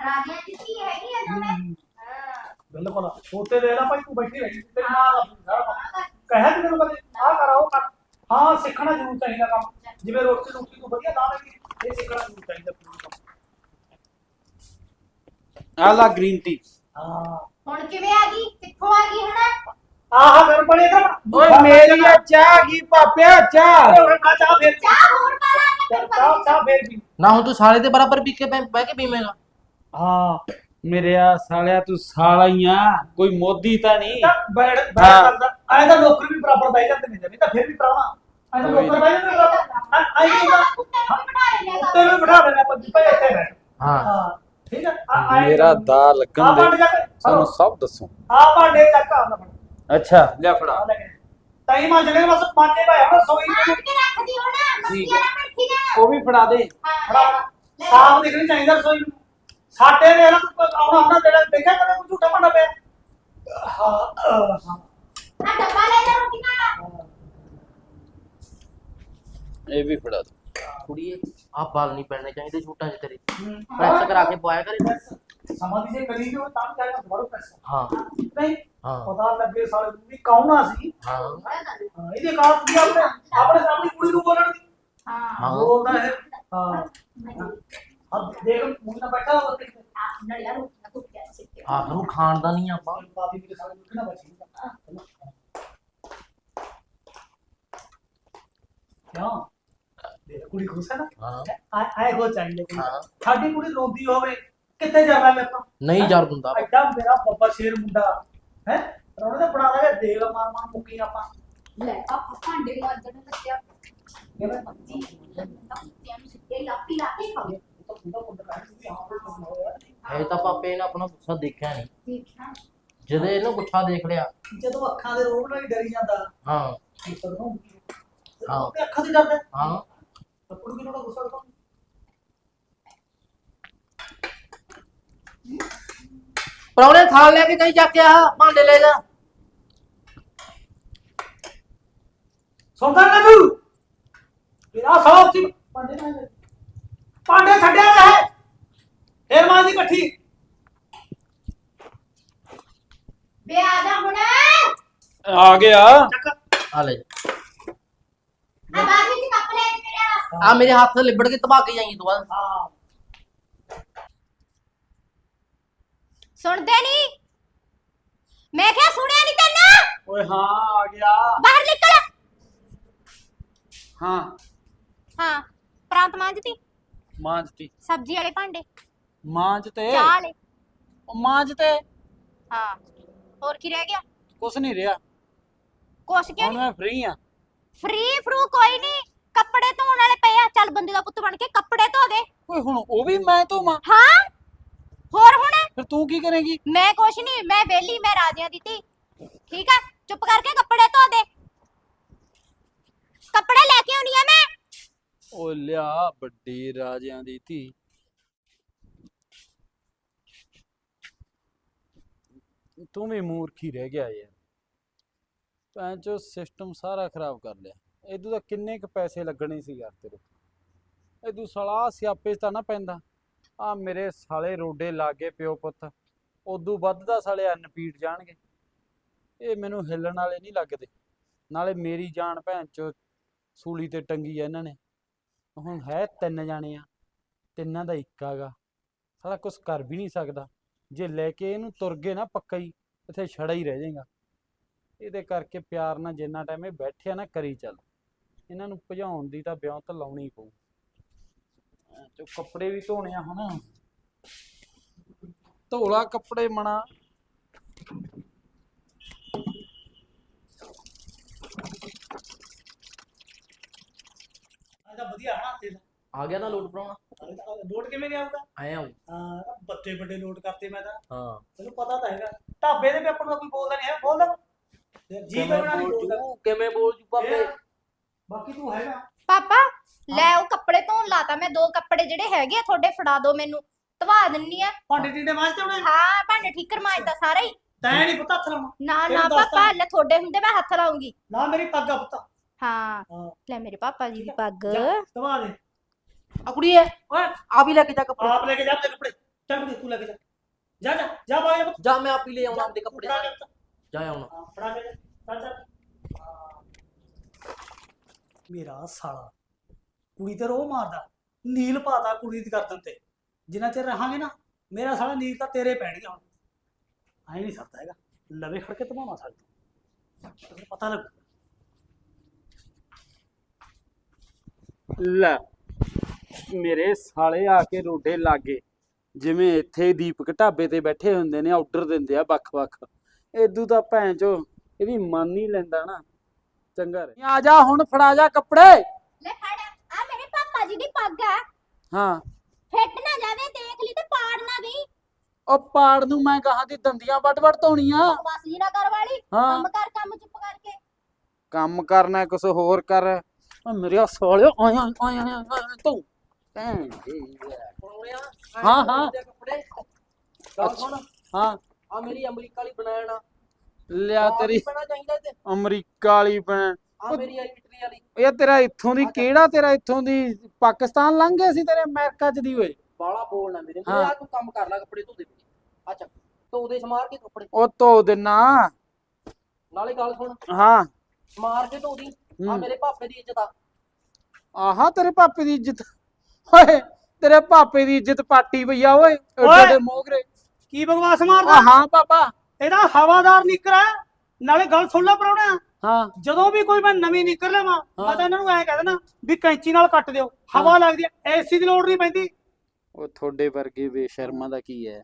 ਰਾਜਿਆਂ ਦੀ ਧੀ ਹੈਗੀ ਆ ਨਾ ਮੈਂ ਹਾਂ। ਬਿਲਕੁਲ। ਉੱਤੇ ਦੇ ਨਾ ਭਾਈ ਤੂੰ ਬੈਠੀ ਰਹੀ। ਤੇਰੇ ਨਾਲ ਆਪਣੀ ਸਾਰਾ ਕੰਮ ਕਹਿਆ ਕਿ ਤੈਨੂੰ ਕਦੇ ਆ ਕਰ ਉਹ ਕਰ। ਹਾਂ ਸਿੱਖਣਾ ਜ਼ਰੂਰ ਚਾਹੀਦਾ ਕੰਮ। ਜਿਵੇਂ ਰੋਟੀ ਰੋਟੀ ਤੂੰ ਵਧੀਆ ਲਾ ਲੈਂਦੀ ਇਹ ਸਿੱਖਣਾ ਜ਼ਰੂਰ ਚਾਹੀਦਾ ਪੂਰੀ ਕੰਮ। ਆਲਾ ਗ੍ਰੀਨ ਟੀ ਹਾਂ। ਹੁਣ ਕਿਵੇਂ ਆ ਗਈ? ਕਿੱਥੋਂ ਆ ਗਈ ਹੁਣ ਆਹ ਗਰ ਬਣੇ ਕਰ ਓਏ ਮੇਰੀ ਆ ਚਾਹ ਕੀ ਪਾਪਿਆ ਚਾਹ? ਓਏ ਕਾ ਚਾਹ ਫੇਰ ਚਾਹ ਹੋਰ ਪਾਣਾ ਚਾਹ ਚਾਹ ਫੇਰ ਵੀ ਨਾ ਹੁਣ ਤੂੰ ਸਾਲੇ ਦੇ ਬਰਾਬਰ ਪੀ ਕੇ ਬਹਿ ਬਹਿ ਕੇ ਪੀਵੇਂਗਾ। ਹਾਂ। ਮੇਰੇ ਆ ਸਾਲਿਆ ਤੂੰ ਸਾਲਾ ਹੀ ਆ। ਕੋਈ ਮੋਦੀ ਤਾਂ ਨਹੀਂ। ਤਾਂ ਬੈਠ ਬੈਠ। ਕਰਦਾ ਐਂ ਤਾਂ ਨੌਕਰ ਵੀ ਬਰਾਬਰ ਬਹਿ ਜਾਂਦੇ ਨੇ ਨਹੀਂ ਤਾਂ ਫਿਰ ਵੀ ਪਰਾਉਣਾ। ਐਂ ਤਾਂ ਨੌਕਰ ਬਹਿ ਜਾਂਦੇ ਨੇ ਬਰਾਬਰ ਐਂ ਹੀ ਹੁੰਦਾ। ਉੱਤੇ ਵੀ ਬਿਠਾ ਲੈਣੇ ਪੰਜ ਪਏ ਇੱਥੇ ਬੈਠ। ਹਾਂ। ਹਾਂ ਠੀਕ ਆ- ਮੇਰਾ ਦਾ ਲੱਗਣ ਦੇ। ਸਾਨੂੰ ਸਭ ਦੱਸੋ। ਆ ਭਾਂਡੇ ਚੱਕ ਆ ਲੈ ਫੜ। ਅੱਛਾ ਲਿਆ ਫੜਾ ਆ ਲੈ ਮਾਂਜਣੇ ਬਸ ਮਾਂਜੇ ਭਾਈ ਹੁਣ ਸੋਈ ਨੂੰ ਕੇ ਰੱਖਦੀ ਹੁਣ ਠੀਕ ਮੱਕੀਆਂ ਨਾ ਬੈਠੀ ਨਾ। ਉਹ ਵੀ ਫੜਾ ਦੇ। ਹਾਂ ਫੜਾ। ਸਾਫ਼ ਦਿਖਣੀ ਚਾਹੀਦਾ ਰਸੋਈ ਨੂੰ। ਸਾਡੇ ਨੇ ਨਾ ਆਉਣਾ ਹੁੰਦਾ ਜਿਹੜਾ ਦੇਖਿਆ ਕਦੇ ਕੋਈ ਝੂਠਾ ਭਾਂਡਾ ਪਿਆ? ਹਾਂ ਅਹ, ਹਾਂ ਆ ਡੱਬਾ ਲੈ ਨਾਲ। ਇਹ ਵੀ ਫੜਾ ਦੇ। ਕੁੜੀਏ ਆ ਬਾਲ ਨਹੀਂ ਪੈਣੇ ਚਾਹੀਦੇ ਛੂਟਾਂ 'ਚ ਤੇਰੇ। ਹੂੰ। ਪ੍ਰੈਸ ਕਰਾ ਕੇ ਪਵਾਇਆ ਕਰੇ। ਜੇ ਕਰੀ ਜੋ ਤਾਂ ਵੀ ਜਾਏਗਾ ਬੜੋ ਪੈਸਾ। ਹਾਂ। ਨਹੀਂ ਹਾਂ। ਪਤਾ ਲੱਗੇ ਸਾਲੇ ਨੂੰ ਵੀ ਕੌਣ ਆ ਸੀ। ਹਾਂ। ਹਾਂ, ਇਹਦੇ ਕਾਲ ਕੀ ਆਪਣੇ ਆਪਣੇ ਸਾਹਮਣੇ ਕੁੜੀ ਨੂੰ ਬੋਲਣ ਦੀ। ਹਾਂ। ਹਾਂ। ਬੋਲਦਾ ਹੈ। ਹਾਂ। ਹਾਂ ਦੇਖ ਮੂੰਹ ਨਾਲ ਬੈਠਾ ਹੋ ਤੇ ਆ ਨੜਿਆ ਰੋਟੀ ਨਾ ਕੁੱਟ ਕੇ ਸਿੱਕੇ ਆਹ ਨੂੰ ਖਾਣ ਦਾ ਨਹੀਂ ਆਪਾਂ। ਬਾਬੀ ਮੇਰੇ ਸਾਲੇ ਨੂੰ ਕਿਹਨਾਂ ਬਚੀ ਕਿਉਂ? ਦੇਖ ਕੁੜੀ ਖੁਸ਼ ਹੈ ਨਾ? ਹਾਂ। ਆ ਆਏ ਹੋ ਚਾਹੀਦੇ ਕੁੜੀ। ਹਾਂ। ਸਾਡੀ ਕੁੜੀ ਰੋਂਦੀ ਹੋਵੇ। ਕਿੱਥੇ ਜਾਣਾ ਮੇਰੇ ਤੋਂ? ਨਹੀਂ ਜਰ ਦਿੰਦਾ ਐਡਾ ਮੇਰਾ ਬੱਬਾ ਸ਼ੇਰ ਮੁੰਡਾ ਹੈ? ਰੋਣੇ ਤਾਂ ਬਣਾ ਲਵੇ ਦੇਖ ਮਾਰ ਮਾਰ ਮੁੱਕੀ ਆਪਾਂ। ਲੈ ਆ ਭਾਂਡੇ ਮਾਂਜਣ ਨੂੰ ਦੱਸਿਆ ਕਿਵੇਂ ਮੱਤੀ ਕੁੱਤਿਆਂ ਨੂੰ ਸਿੱਕੇ ਲਾਪੀ ਲਾ ਕੇ ਖਾਓ ਤਾਂ ਕੁੰਡਾ ਕੁੰਡਾ ਕਰ ਤੂੰ ਹਾਂ ਪਰ ਕੰਮ ਹੋਇਆ। ਇਹ ਤਾਂ ਪਾਪੇ ਨੇ ਆਪਣਾ ਗੁੱਸਾ ਦੇਖਿਆ ਨਹੀਂ। ਦੇਖਣਾ ਜਦੋਂ ਇਹਨੂੰ ਗੁੱਸਾ ਦੇਖ ਲਿਆ। ਜਦੋਂ ਅੱਖਾਂ ਦੇ ਰੋਗ ਨਾਲ ਹੀ ਡਰੀ ਜਾਂਦਾ। ਹਾਂ। ਹਾਂ। ਅੱਖਾਂ ਤੇ ਡਰਦਾ ਹਾਂ। ਤਾਂ ਕੁੜੀ ਕਿਹਨੂੰ ਗੁੱਸਾ ਦਿਖਾਉਂ ਪਰੌਣੇ ਥਾਲ ਲੈ ਕੇ ਕਹੀਂ ਜਾ ਕੇ ਆ ਭਾਂਡੇ ਲੈ ਜਾ। ਸੁਣਦਾ ਨਾ ਤੂੰ। ਤੇਰਾ ਸੌ ਸੀ ਪਾਂਡੇ ਨਾਲ ਪਾਂਡੇ ਛੱਡਿਆ ਹੈ। ਫੇਰ ਮਾਂ ਦੀ ਇਕੱਠੀ। ਬੇ ਆ ਜਾ ਹੁਣ। ਆ ਗਿਆ। ਚੱਕ। ਆ ਲੈ। ਆ ਬਾਅਦ ਵਿੱਚ ਕੱਪ ਲੈ ਮੇਰਾ ਆ। ਮੇਰੇ ਹੱਥ ਲਿਬੜ ਕੇ ਤਬਾ ਕੇ ਜਾਈਂ ਤੂੰ ਬਾਅਦ ਹਾਂ। ਸੁਣਦੇ ਨਹੀਂ ਮੈਂ ਕਿਹਾ ਸੁਣਿਆ ਨਹੀਂ ਤੈਨੂੰ? ਓਏ ਹਾਂ ਆ ਗਿਆ। ਬਾਹਰ ਨਿਕਲ। ਹਾਂ। ਹਾਂ ਪ੍ਰਾਂਤ ਮਾਂਜਤੀ ਮਾਂਜਤੀ ਸਬਜ਼ੀ ਵਾਲੇ ਭਾਂਡੇ। ਮਾਂਜ ਤੇ। ਚਾਹ ਵਾਲੇ। ਉਹ ਮਾਂਜ ਤੇ। ਹਾਂ ਹੋਰ ਕੀ ਰਹਿ ਗਿਆ? ਕੁਛ ਨਹੀਂ ਰਿਹਾ। ਕੁਛ ਕਿਉਂ ਹੁਣ ਮੈਂ ਫ੍ਰੀ ਆ। ਫ੍ਰੀ ਫਰੂ ਕੋਈ ਨਹੀਂ ਕੱਪੜੇ ਧੋਣ ਵਾਲੇ ਪਏ ਆ। ਚੱਲ ਬੰਦੇ ਦਾ ਪੁੱਤ ਬਣ ਕੇ ਕੱਪੜੇ ਧੋ ਦੇ। ਓਏ ਹੁਣ ਉਹ ਵੀ ਮੈਂ ਧੋਵਾਂ? ਹਾਂ? ਹੋਰ ਹੁਣ? ਫਿਰ ਤੂੰ ਕੀ ਕਰੇਂਗੀ? ਮੈਂ ਕੁਛ ਨਹੀਂ ਮੈਂ ਵੇਲੀ ਮੈਂ ਰਾਜਿਆਂ ਦੀ ਧੀ। ਠੀਕ ਆ? ਚੁੱਪ ਕਰਕੇ ਕੱਪੜੇ ਧੋ ਦੇ। ਕੱਪੜੇ ਲੈ ਕੇ ਆਉਣੀ ਆ ਮੈਂ। ਓ ਲਿਆ ਵੱਡੀ ਰਾਜਿਆਂ ਦੀ ਧੀ। ਤੂੰ ਵੀ ਮੂਰਖੀ ਰਹਿ ਗਿਆ ਯਾਰ। ਭੈਣ ਚੋ ਸਿਸਟਮ ਸਾਰਾ ਖਰਾਬ ਕਰ ਲਿਆ। ਇਦੋਂ ਤਾਂ ਕਿੰਨੇ ਕ ਪੈਸੇ ਲੱਗਣੇ ਸੀ ਯਾਰ ਤੇਰੇ। ਇਦੋਂ ਸਾਲਾ ਸਿਆਪੇ 'ਚ ਤਾਂ ਨਾ ਪੈਂਦਾ। ਆ ਮੇਰੇ ਸਾਲੇ ਰੋਡੇ ਲਾਗੇ ਪਿਓ ਪੁੱਤ, ਉਦੋਂ ਵੱਧ ਦਾ ਸਾਲੇ ਅੰਨ ਪੀਟ ਜਾਣਗੇ। ਇਹ ਮੈਨੂੰ ਹਿੱਲਣ ਵਾਲੇ ਨਹੀਂ ਲੱਗਦੇ। ਨਾਲੇ ਮੇਰੀ ਜਾਨ ਭੈਣ ਚੋ ਸੂਲੀ ਤੇ ਟੰਗੀ ਆ ਇਹਨਾਂ ਨੇ। ਹੁਣ ਹੈ ਤਿੰਨ ਜਾਣੇ ਆ, ਤਿੰਨਾਂ ਦਾ ਇੱਕ ਆਗਾ। ਸਾਲਾ ਕੁਝ ਕਰ ਵੀ ਨਹੀਂ ਸਕਦਾ। ਜੇ ਲੈ ਕੇ ਇਹਨੂੰ ਤੁਰ ਗਏ ਨਾ ਪੱਕਾ ਹੀ, ਇੱਥੇ ਛੜਾ ਹੀ ਰਹਿ ਜਾਏਗਾ। ਇਹਦੇ ਕਰਕੇ ਪਿਆਰ ਨਾਲ ਜਿੰਨਾ ਟਾਈਮ ਇਹ ਬੈਠਿਆ ਨਾ ਕਰੀ ਚੱਲ। ਇਹਨਾਂ ਨੂੰ ਭਜਾਉਣ ਦੀ ਤਾਂ ਵਿਆਹ ਤਾਂ ਲਾਉਣੀ ਪਊ। ਚੋ ਕੱਪੜੇ ਵੀ ਧੋਣੇ ਆ ਹੁਣ ਧੋਲਾ ਕੱਪੜੇ ਮਣਾ। ਆ ਤਾਂ ਵਧੀਆ ਹਨਾ ਤੇਰਾ ਆ ਗਿਆ ਨਾ ਲੋਟ ਪਰਾਉਣਾ। ਲੋਟ ਕਿਵੇਂ ਗਿਆ ਉਹਦਾ ਆਇਆ ਹੂੰ ਹਾਂ ਬੱਤੇ ਵੱਡੇ ਲੋਟ ਕਰਤੇ ਮੈਂ ਤਾਂ। ਹਾਂ। ਤੈਨੂੰ ਪਤਾ ਤਾਂ ਹੈਗਾ। ਢਾਬੇ ਦੇ ਪੇਪਰ ਦਾ ਕੋਈ ਬੋਲਦਾ ਨਹੀਂ ਹੈ ਬੋਲਦਾ। ਜੀ ਤੋਂ ਬਿਨਾਂ ਨਹੀਂ ਬੋਲ ਬੋਲਦਾ। ਕਿਵੇਂ ਬੋਲ ਜੂ ਪਾਪੇ ਇਹ, ਬਾਕੀ ਤੂੰ ਹੈਗਾ। ਪਾਪਾ ਲੈ ਉਹ ਕੱਪੜੇ ਧੋਣ ਲਾਤਾ ਮੈਂ ਦੋ ਕੱਪੜੇ ਜਿਹੜੇ ਹੈਗੇ ਆ ਤੁਹਾਡੇ ਫੜਾ ਦਿਓ ਮੈਨੂੰ ਧਵਾ ਦਿੰਨੀ ਆ। ਭਾਂਡੇ ਟੀਂਡੇ ਮਾਜਦੇ ਹੋਣੇ? ਹਾਂ ਭਾਂਡੇ ਠੀਕਰ ਮਾਜਦਾ ਸਾਰਾ ਹੀ। ਤੈਂ ਨਹੀਂ ਪਤਾ ਹੱਥ ਲਾਉਣਾ। ਨਾ ਨਾ ਦੱਸਤਾ ਪਾਪਾ ਲੈ ਤੁਹਾਡੇ ਹੁੰਦੇ ਮੈਂ ਹੱਥ ਲਾਉਂਗੀ। ਨਾ ਮੇਰੀ ਪੱਗ ਆ ਪੁੱਤ। ਹਾਂ ਹਾਂ। ਲੈ ਮੇਰੇ ਪਾਪਾ ਜੀ ਦੀ ਪੱਗ। ਜਾ, ਦਵਾ ਦੇ। ਆ ਕੁੜੀ ਐ ਓਏ। ਆ ਵੀ ਲੈ ਕੇ ਜਾ ਕੱਪੜੇ। ਆਪ ਲੈ ਕੇ ਜਾ ਆਪਣੇ ਕੱਪੜੇ। ਚੱਲ ਕੁੜੀ ਤੂੰ ਲੈ ਕੇ ਜਾ। ਜਾ ਜਾ ਜਾ ਬਾਈ ਪੁੱਤ। ਜਾ ਮੈਂ ਆਪ ਹੀ ਲੈ ਆਉਣਾ ਆਪਦੇ ਕੱਪੜੇ। ਫੜਾ ਕੇ ਪੁੱਤ। ਜਾ ਆਉਣਾ। ਹਾਂ, ਫੜਾ ਕੇ ਜਾ। ਚੱਲ ਚੱਲ। ਮੇਰਾ ਸਾਲਾ। ਕੁੜੀ ਤੇ ਰੋਹ ਮਾਰਦਾ। ਨੀਲ ਪਾਤਾ ਕੁੜੀ ਦੀ ਗਰਦਨ ਤੇ। ਜਿੰਨਾ ਚਿਰ ਰਹਾਂਗੇ ਨਾ, ਮੇਰਾ ਸਾਲਾ ਨੀਲ ਤਾਂ ਤੇਰੇ ਪੈਣਗੇ ਹੁਣ। ਐ ਨਹੀਂ ਸਕਦਾ ਹੈਗਾ। ਲਵੇ ਖੜ ਕੇ ਤਮਾਮਾ ਸਾਲ ਤੈਨੂੰ ਪਤਾ ਲੱਗ। ਲੈ, ਮੇਰੇ ਸਾਲੇ ਆ ਕੇ ਰੋਡੇ ਲਾਗੇ। ਜਿਵੇਂ ਇੱਥੇ ਦੀਪਕ ਢਾਬੇ ਤੇ ਬੈਠੇ ਹੁੰਦੇ ਨੇ ਆਰਡਰ ਦਿੰਦੇ ਆ ਵੱਖ-ਵੱਖ। ਇਦੂ ਤਾਂ ਭੈਣ ਚੋ, ਇਹਦੀ ਮੰਨ ਨਹੀਂ ਲੈਂਦਾ ਨਾ। ਚੰਗਾ ਰਹੇ। ਆ ਜਾ ਹੁਣ ਫੜਾ ਜਾ ਕੱਪੜੇ। ਲੈ ਫੜ ਆ ਮੇਰੇ ਪਾਪਾ ਜੀ ਦੀ ਪੱਗ ਆ। ਹਾਂ। ਫਿੱਟ ਨਾ ਜਾਵੇ ਦੇਖ ਲਈ ਤੇ ਪਾੜ ਨਾ ਗਈ ਉਹ ਪਾੜ ਨੂੰ ਮੈਂ ਕਹਾਂ ਦੀ ਦੰਦੀਆਂ ਵੱਟ-ਵੱਟ ਧੋਣੀਆਂ। ਬਸ ਜੀ ਨਾ ਕਰ ਵਾਲੀ। ਹਾਂ। ਕੰਮ ਕਰ ਕੰਮ ਚੁੱਪ ਕਰਕੇ। ਕੰਮ ਕਰਨਾ ਕੁਛ ਹੋਰ ਕਰ। ਓ ਮੇਰੇ ਸਾਲਿਓ ਆਇਆ ਆਇਆ ਆਇਆ ਤੂੰ ਭੈਣ ਦੀ ਯਾਰ। ਹਾਂ, ਹਾਂ। ਕੱਪੜੇ। ਗੱਲ ਸੁਣ। ਹਾਂ। ਆ ਮੇਰੀ ਅਮਰੀਕਾ ਵਾਲੀ ਬਣਾਇਣ ਆ ਲਿਆ ਤੇਰੀ ਬਣਾ ਚਾਹੀਦਾ ਤੇ। ਅਮਰੀਕਾ ਵਾਲੀ ਭੈਣ। ਆ ਮੇਰੀ ਆਈ ਇਟਲੀ ਵਾਲੀ। ਇਹ ਤੇਰਾ ਇੱਥੋਂ ਦੀ ਕਿਹੜਾ ਤੇਰਾ ਇੱਥੋਂ ਦੀ? ਪਾਕਿਸਤਾਨ ਲੰਘ ਗਿਆ ਸੀ ਤੇਰੇ ਅਮਰੀਕਾ ਚ ਦੀ ਓਏ। ਬਾਲਾ ਬੋਲਣਾ ਮੇਰੇ। ਆ ਤੂੰ ਕੰਮ ਕਰ ਲੈ ਕੱਪੜੇ ਧੋਦੇ ਆ ਚੱਕ ਸਮਾਰ ਕੇ ਕੱਪੜੇ। ਉਹ ਧੋ ਦਿਨਾ। ਨਾਲੇ ਗੱਲ ਸੁਣ। ਹਾਂ। ਸਮਾਰ ਕੇ ਧੋਦੀ ਆ। ਮੇਰੇ ਪਾਪੇ ਦੀ ਇੱਜ਼ਤ ਆ। ਆਹਾ ਤੇਰੇ ਪਾਪੇ ਦੀ ਇੱਜ਼ਤ। ਓਏ ਤੇਰੇ ਪਾਪੇ ਦੀ ਇੱਜ਼ਤ ਪਾਟੀ ਪਈ ਆ ਓਏ। ਓਏ। ਮੋਗਰੇ। ਕੀ ਬਕਵਾਸ ਮਾਰਦਾ? ਹਾਂ ਪਾਪਾ। ਇਹਦਾ ਹਵਾਦਾਰ ਨਿਕਰ ਨਾਲੇ ਗੱਲ ਸੁਣ ਲੈ ਪਰੌਣਾ ਹਾਂ। ਜਦੋਂ ਵੀ ਕੋਈ ਮੈਂ ਨਵੀਂ ਨਿਕਰ ਲਵਾਂ ਮੈਂ। ਤਾਂ ਇਹਨਾਂ ਨੂੰ ਐਂ ਕਹਿ ਦੇਣਾ ਵੀ ਕੈਂਚੀ ਨਾਲ ਕੱਟ ਦਿਓ ਹਵਾ ਲੱਗਦੀ ਐ ਏਸੀ ਦੀ ਲੋੜ ਨਹੀਂ ਪੈਂਦੀ। ਉਹ ਤੁਹਾਡੇ ਵਰਗੇ ਬੇਸ਼ਰਮਾਂ ਦਾ ਕੀ ਹੈ?